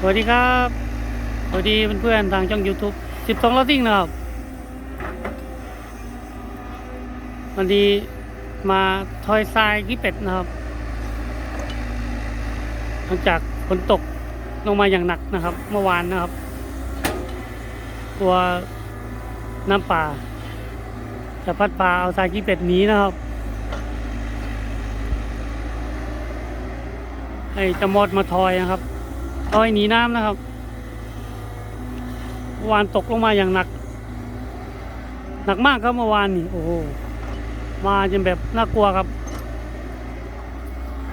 สวัสดีครับ สวัสดีเพื่อนๆทางช่อง YouTube 12ล้อซิ่งนะครับ วันนี้มาทอยทรายกี่เป็ดนะครับหลังจากฝนตกลงมาอย่างหนักนะครับ เมื่อวานนะครับ ตัวน้ำป่าจะพัดพาเอาทรายกี่เป็ดหนีนะครับให้จะมอดมาทอยนะครับ ทอยหนีน้ำนะครับเมื่อวานตกลงมาอย่างหนัก หนักมากครับเมื่อวานนี่โอ้โหมาจนแบบน่ากลัวครับ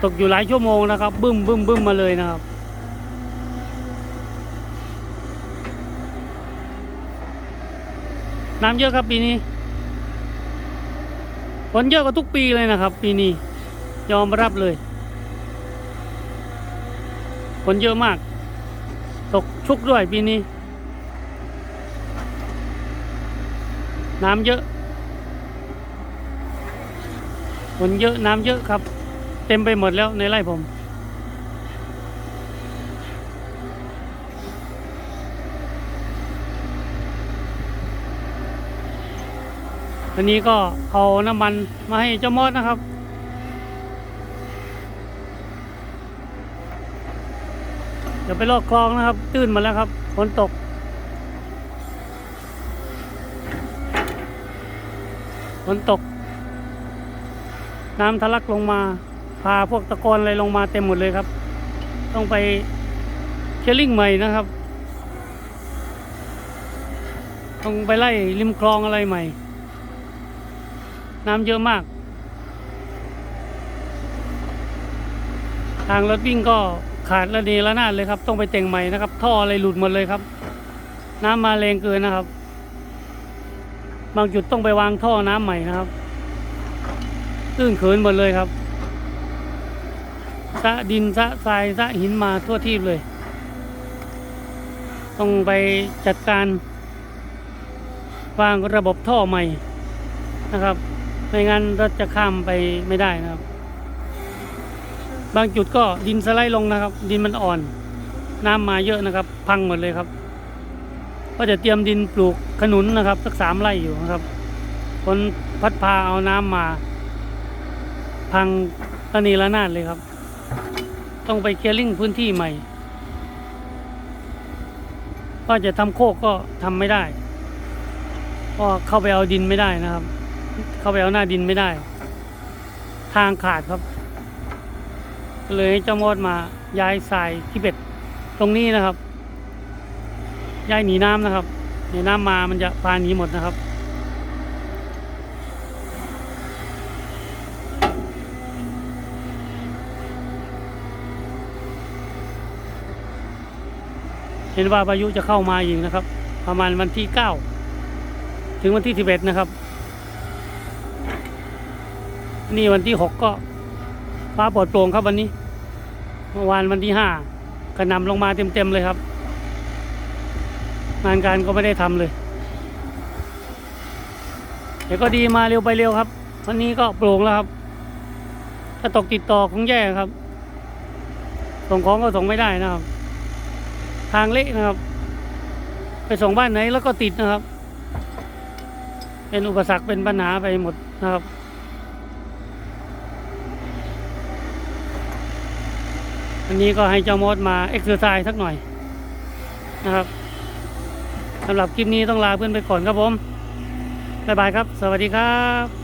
ตกอยู่หลายชั่วโมงนะครับ บึ้มบึ้มบึ้มมาเลยนะครับน้ำเยอะครับปีนี้ฝนเยอะกว่าทุกปีเลยนะครับ ปีนี้ยอมรับเลย ฝนเยอะมาก ตกชุกด้วยปีนี้ น้ำเยอะฝนเยอะน้ำเยอะครับ เต็มไปหมดแล้วในไร่ผมวันนี้ก็เอาน้ำมันมาให้เจ้ามอดนะครับ ดี๋ยวไปลอกคลองนะครับ ตื้นมาแล้วครับฝนตก ฝนตก น้ำทะลักลงมา พาพวกตะกอนอะไรลงมาเต็มหมดเลยครับ ต้องไปเคลียร์ลิงใหม่นะครับ ต้องไปไล่ริมคลองอะไรใหม่ น้ำเยอะมาก ทางรถวิ่งก็ ขาดระเนระนาดเลยครับ ต้องไปแต่งใหม่นะครับ ท่ออะไรหลุดหมดเลยครับ น้ำมาแรงเกินนะครับ บางจุดต้องไปวางท่อน้ำใหม่นะครับตื้นเขินหมดเลยครับสะดินสะทรายสะหินมาทั่วทีบเลย ต้องไปจัดการวางระบบท่อใหม่นะครับ ไม่งั้นรถจะข้ามไปไม่ได้นะครับ บางจุดก็ดินสไลด์ลงนะครับ ดินมันอ่อน น้ำมาเยอะนะครับ พังหมดเลยครับ ก็จะเตรียมดินปลูกขนุนนะครับสักสามไร่อยู่นะครับคนพัดพาเอาน้ำมา พังระนีระนาดเลยครับ ต้องไปเคลียร์ลิงพื้นที่ใหม่ก็จะทำโคกก็ทำไม่ได้ก็เข้าไปเอาดินไม่ได้นะครับ เข้าไปเอาหน้าดินไม่ได้ ทางขาดครับ ก็เลยให้เจ้ามอดมาย้ายทรายที่เบ็ดตรงนี้นะครับ ย้ายหนีน้ำนะครับเดี๋ยวน้ำมามันจะพาหนีหมดนะครับ เห็นว่าพายุจะเข้ามาอีกนะครับ ประมาณวันที่เก้าถึงวันที่สิบเอ็ดนะครับ นี่วันที่หกก็ ฟ้าปลอดโปร่งครับวันนี้ เมื่อวานวันที่ห้ากระนำลงมาเต็มๆเลยครับ งานการก็ไม่ได้ทำเลยแต่ก็ดีมาเร็วไปเร็วครับ วันนี้ก็โปร่งแล้วครับ ถ้าตกติดต่อคงแย่ครับ ส่งของก็ส่งไม่ได้นะครับ ทางเละนะครับ ไปส่งบ้านไหนแล้วก็ติดนะครับ เป็นอุปสรรคเป็นปัญหาไปหมดนะครับ วันนี้ก็ให้เจ้ามดมาเอ็กซ์เซอร์ไซส์สักหน่อยนะครับสำหรับคลิปนี้ต้องลาเพื่อนไปก่อนครับผม บ๊ายบายครับ สวัสดีครับ